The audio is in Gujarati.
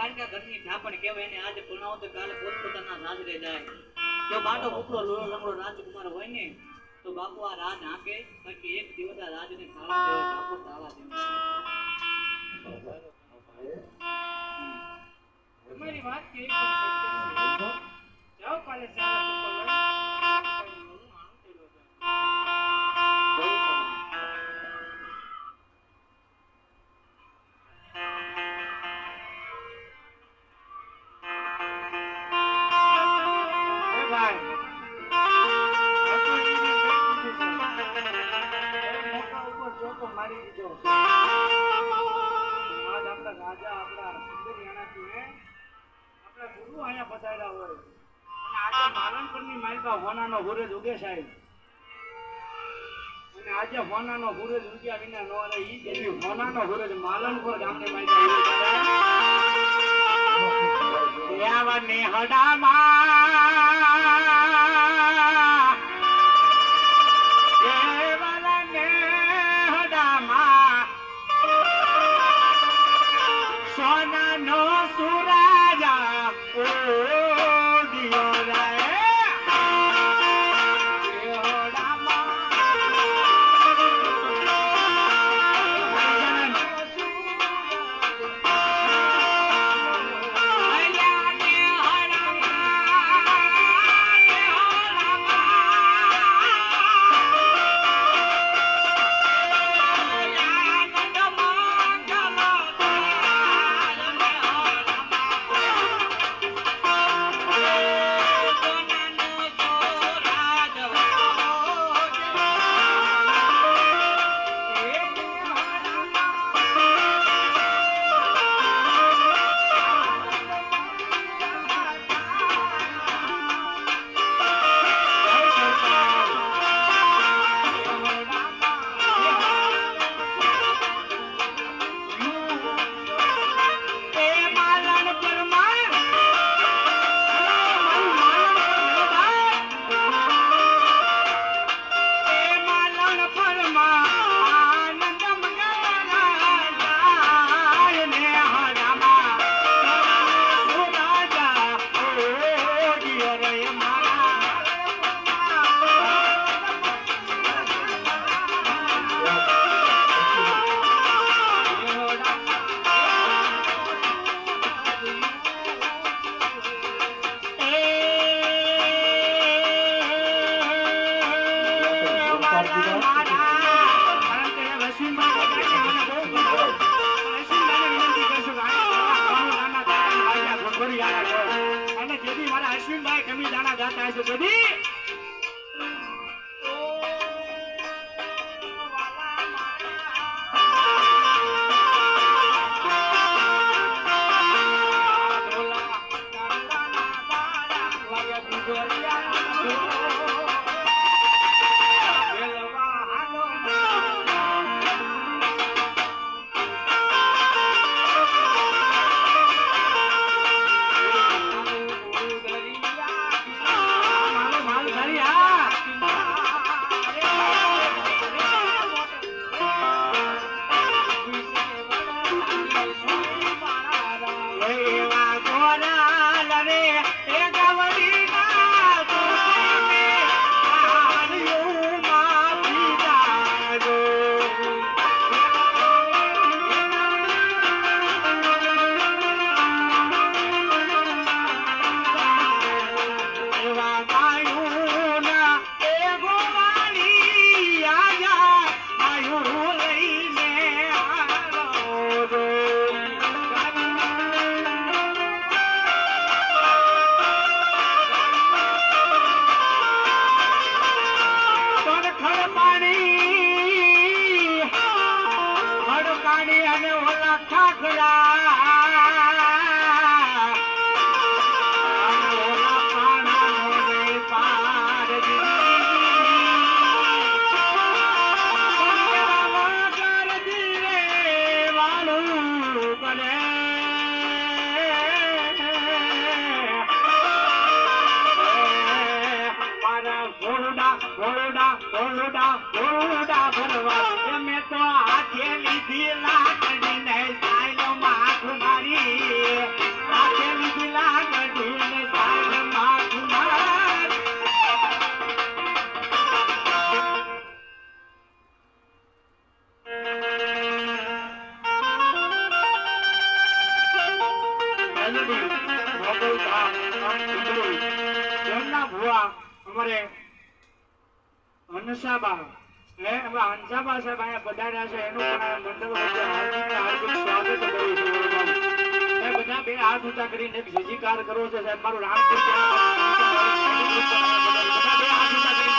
પારકા ઘરની ઝાપણ કહેવાય એને આજે ભણાવો તો કાલે પોતપોતાના સાસરે જાય. જો બાટો કુકડો લોળો લંગડો રાજકુમાર હોય ને, તો બાપુ આ રાજ હાંકે, બાકી એક દિવસ આ રાજને તાળા દેવો બાપુ તાળા દેવો તમારી વાત છે. જાઓ કાલે સારા અને માલિકા હોનાનો હુરેજ ઉગે સાહેબ. અને આજે હોનાનો હુરેજ ઉગ્યા વિના નો અને ઈ દેવી હોનાનો હુરેજ માલનપુર ગામની માલિકા ઉગે યાવને હડામાં કેવલને હડામાં સોનાનો સુરાજા અને જેથી મારા અશ્વિનભાઈ કમી દાણા ગાતા હશે તેથી ગોળડા ગોળડા ભોળડા ભરવા એમે તો હાથે લીધી લાકડી આયુર્વેદ તેમના ભુવા અમારે સાહેબ અહીંયા છે. એનું પણ બધા બે હાથ ઊંચા કરીને એક જીજીકાર કરો છો સાહેબ. મારું રામ હાથ